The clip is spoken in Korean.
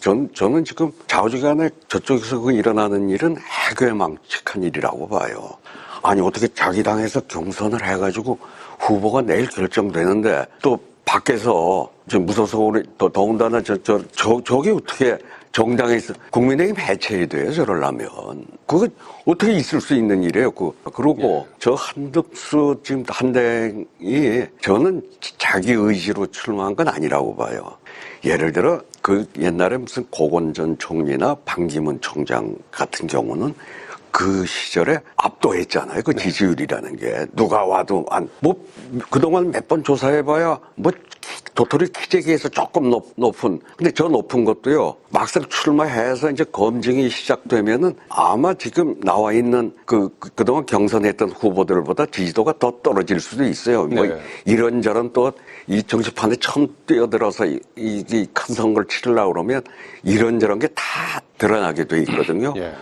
전, 저는 지금 좌우지간에 저쪽에서 그 일어나는 일은 해괴망측한 일이라고 봐요. 아니, 어떻게 자기 당에서 경선을 해가지고 후보가 내일 결정되는데 또 밖에서 좀 무서워서 우리 더, 더군다나 저, 저, 저, 저게 어떻게 정당에서 국민의힘 해체이 돼요, 저럴라면. 그거 어떻게 있을 수 있는 일이에요, 그. 그리고 저 한덕수 지금 한대이 저는 자기 의지로 출마한 건 아니라고 봐요. 예를 들어 그 옛날에 무슨 고건 전 총리나 반기문 총장 같은 경우는 그 시절에 압도했잖아요. 그 지지율이라는 게 누가 와도 안 뭐 그동안 몇 번 조사해봐야 뭐 도토리 키재기에서 조금 높, 높은 근데 저 높은 것도요 막상 출마해서 이제 검증이 시작되면은 아마 지금 나와 있는 그, 그 그동안 경선했던 후보들보다 지지도가 더 떨어질 수도 있어요. 뭐 네. 이런저런 또 이 정치판에 처음 뛰어들어서 이, 이, 이 큰 선거를 치르려고 그러면 이런저런 게 다 드러나게 돼 있거든요. 예.